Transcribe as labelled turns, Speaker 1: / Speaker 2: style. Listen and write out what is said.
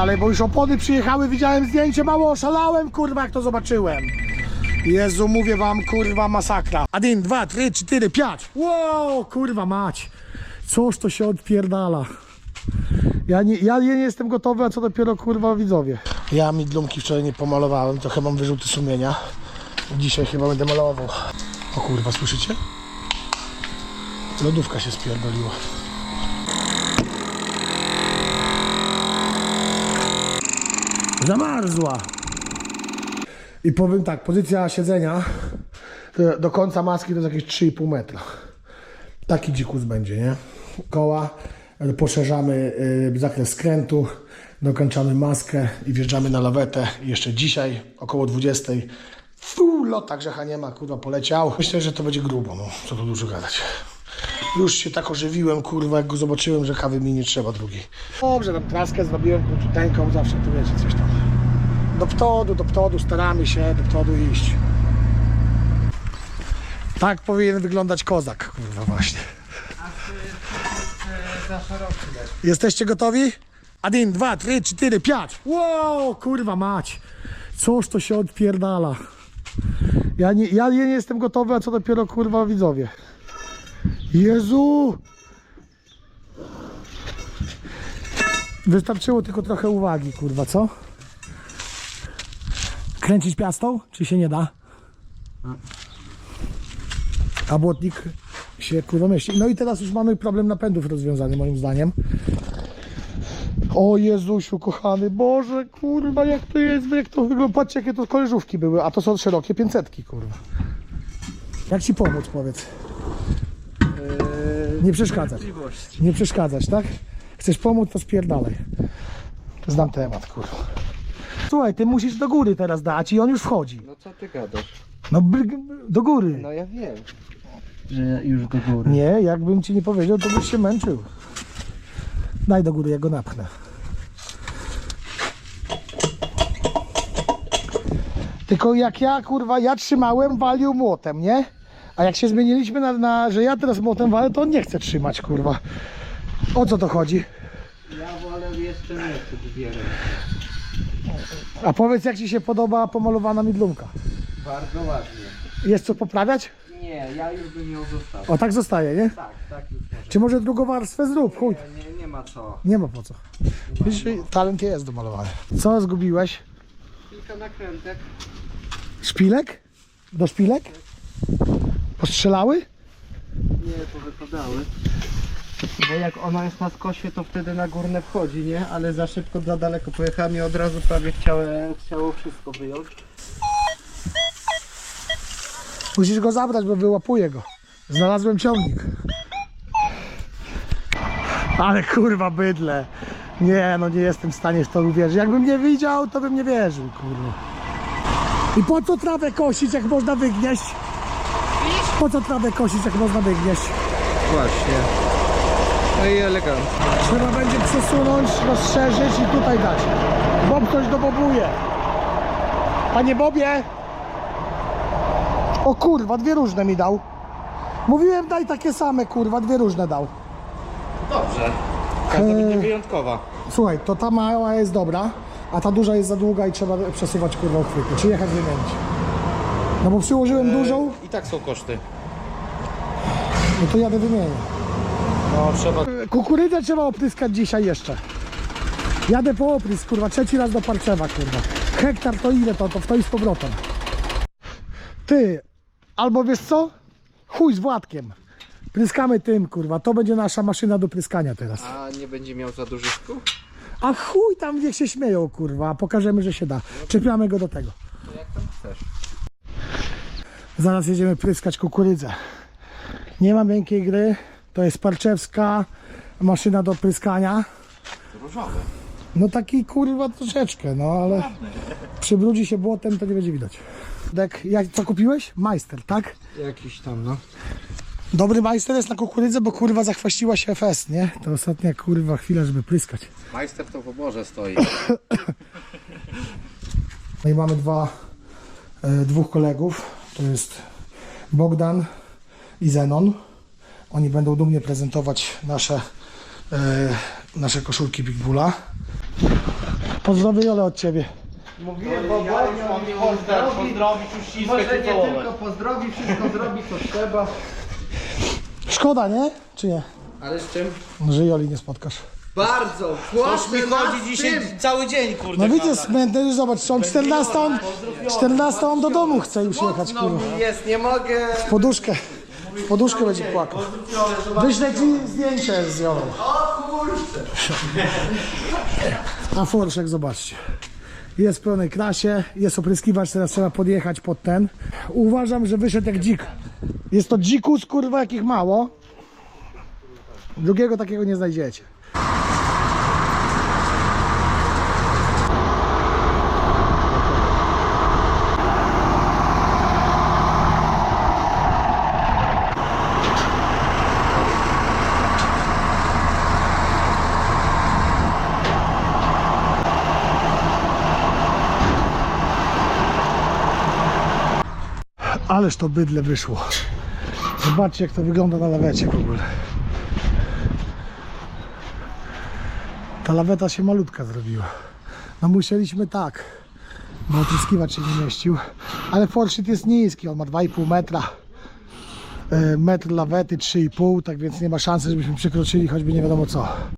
Speaker 1: Ale bo już opony przyjechały, widziałem zdjęcie, mało oszalałem, kurwa, jak to zobaczyłem. Jezu, mówię wam, kurwa, masakra. Jeden, dwa, trzy, cztery, pięć. Wow, kurwa mać. Coż to się odpierdala. Ja nie, ja nie jestem gotowy, a co dopiero, kurwa, widzowie. Ja midlumki wczoraj nie pomalowałem, trochę mam wyrzuty sumienia. Dzisiaj chyba będę malował. O kurwa, słyszycie? Lodówka się spierdoliła. Zamarzła. I powiem tak, pozycja siedzenia do końca maski to jest jakieś 3,5 metra. Taki dzikus będzie, nie? Koła, poszerzamy y, zakres skrętu, dokończamy maskę i wjeżdżamy na lawetę. Jeszcze dzisiaj około 20. Fu, lota grzecha nie ma, kurwa, poleciał. Myślę, że to będzie grubo, no, co tu dużo gadać. Już się tak ożywiłem, kurwa, jak go zobaczyłem, że kawy mi nie trzeba drugiej. Dobrze, tam traskę zrobiłem króciuteńką, zawsze tu wiecie, coś tam. Do przodu, do przodu, staramy się do przodu iść. Tak powinien wyglądać kozak, kurwa, właśnie. Jesteście gotowi? Adin, dwa, trzy, cztery, pięć. Wow, kurwa mać. Coś to się odpierdala. Ja nie, ja nie jestem gotowy, a co dopiero kurwa widzowie. Jezu! Wystarczyło tylko trochę uwagi, kurwa, co? Kręcić piastą, czy się nie da? A błotnik się kurwa mieści. No i teraz już mamy problem napędów rozwiązany moim zdaniem. O Jezusiu kochany, Boże, kurwa, jak to jest, jak to wygląda, patrzcie jakie to koleżówki były, a to są szerokie 500 kurwa. Jak ci pomóc, powiedz? Nie przeszkadzać. Nie przeszkadzać, tak? Chcesz pomóc, to spierdalaj. Znam temat, kurwa. Słuchaj, ty musisz do góry teraz dać i on już wchodzi.
Speaker 2: No co ty gadasz?
Speaker 1: No do góry.
Speaker 2: No ja wiem. Że już do góry.
Speaker 1: Nie, jakbym ci nie powiedział, to byś się męczył. Daj do góry, ja go napchnę. Tylko jak ja, kurwa, ja trzymałem, walił młotem, nie? A jak się zmieniliśmy na, na że ja teraz młotem walę, to on nie chce trzymać, kurwa. O co to chodzi?
Speaker 2: Ja wolę jeszcze nie chcę wybierać.
Speaker 1: A powiedz, jak ci się podoba pomalowana midlumka?
Speaker 2: Bardzo ładnie.
Speaker 1: Jest co poprawiać?
Speaker 2: Nie, ja już bym ją zostawił.
Speaker 1: O, tak zostaje, nie?
Speaker 2: Tak, tak już może.
Speaker 1: Czy może drugą warstwę zrób? Chuj.
Speaker 2: Nie, nie, nie ma co.
Speaker 1: Nie ma po co. Wiesz, talent jest do malowania. Co zgubiłeś?
Speaker 2: Kilka nakrętek.
Speaker 1: Szpilek? Do szpilek? Postrzelały?
Speaker 2: Nie, powypadały. Bo jak ona jest na skosie, to wtedy na górne wchodzi, nie? Ale za szybko, za daleko pojechałem i od razu prawie chciałem, chciało wszystko wyjąć.
Speaker 1: Musisz go zabrać, bo wyłapuję go. Znalazłem ciągnik. Ale kurwa bydle. Nie, no nie jestem w stanie w to uwierzyć. Jakbym nie widział, to bym nie wierzył, kurwa. I po co trawę kosić, jak można wygnieść? Po co trawę kosić, jak można wygnieść?
Speaker 2: Właśnie. No i elegancko.
Speaker 1: Trzeba będzie przesunąć, rozszerzyć i tutaj dać. Bob coś dobobuje. Panie Bobie! O kurwa, dwie różne mi dał. Mówiłem daj takie same, kurwa, dwie różne dał.
Speaker 2: Dobrze. Każda będzie wyjątkowa.
Speaker 1: Słuchaj, to ta mała jest dobra, a ta duża jest za długa i trzeba przesuwać kurwa uchwyty. Czy jechać wymienić? No bo przyłożyłem dużą,
Speaker 2: I tak są koszty.
Speaker 1: no to jadę wymienię.
Speaker 2: No trzeba...
Speaker 1: Kukurydzę trzeba opryskać dzisiaj jeszcze. Jadę po oprysk, kurwa, trzeci raz do Parczewa, kurwa. Hektar to ile to, to w to i z powrotem. Ty, albo wiesz co? Chuj z Władkiem. Pryskamy tym, kurwa, to będzie nasza maszyna do pryskania teraz.
Speaker 2: A nie będzie miał za dużych szkół?
Speaker 1: A chuj tam niech się śmieją, kurwa, pokażemy, że się da. Czepiamy go do tego.
Speaker 2: Jak tam chcesz.
Speaker 1: Zaraz jedziemy pryskać kukurydzę. Nie ma miękkiej gry, to jest parczewska maszyna do pryskania.
Speaker 2: Różowe.
Speaker 1: No taki kurwa troszeczkę, no ale przybrudzi się błotem, to nie będzie widać. Dek, jak, co kupiłeś? Majster, tak?
Speaker 2: Jakiś tam, no.
Speaker 1: Dobry majster jest na kukurydzę, bo kurwa zachwaściła się FS, nie? To ostatnia kurwa chwila, żeby pryskać.
Speaker 2: Majster to w oborze stoi.
Speaker 1: No i mamy dwa, e, dwóch kolegów, to jest Bogdan i Zenon. Oni będą dumnie prezentować nasze, e, nasze koszulki Big Bulla. Pozdrowię Jolę od ciebie.
Speaker 2: Mówiłem, bo ja pozdrowić, uściskać Może nie tylko pozdrowi, wszystko zrobi co trzeba.
Speaker 1: Szkoda, nie? Czy nie?
Speaker 2: Ale z czym?
Speaker 1: Że Joli nie spotkasz.
Speaker 2: Bardzo,
Speaker 3: Toż mi chodzi dzisiaj cały dzień, kurde.
Speaker 1: No widzisz, smętny, już zobacz, są 14, on, 14 on do domu chce już jechać,
Speaker 2: No
Speaker 1: kurwa.
Speaker 2: mi jest, nie mogę.
Speaker 1: W poduszkę. W poduszkę będzie płakał. Wyślę ci zdjęcie z Jolą. A Forszek, zobaczcie. Jest w pełnej krasie, jest opryskiwacz, teraz trzeba podjechać pod ten. Uważam, że wyszedł jak dzik. Jest to dzikus, kurwa, jakich mało. Drugiego takiego nie znajdziecie. Ależ to bydle wyszło. Zobaczcie jak to wygląda na lawecie w ogóle. Ta laweta się malutka zrobiła. No musieliśmy tak, bo opryskiwacz się nie mieścił. Ale forszyt jest niski, on ma 2,5 metra. E, Metr lawety 3,5, tak więc nie ma szansy, żebyśmy przekroczyli choćby nie wiadomo co.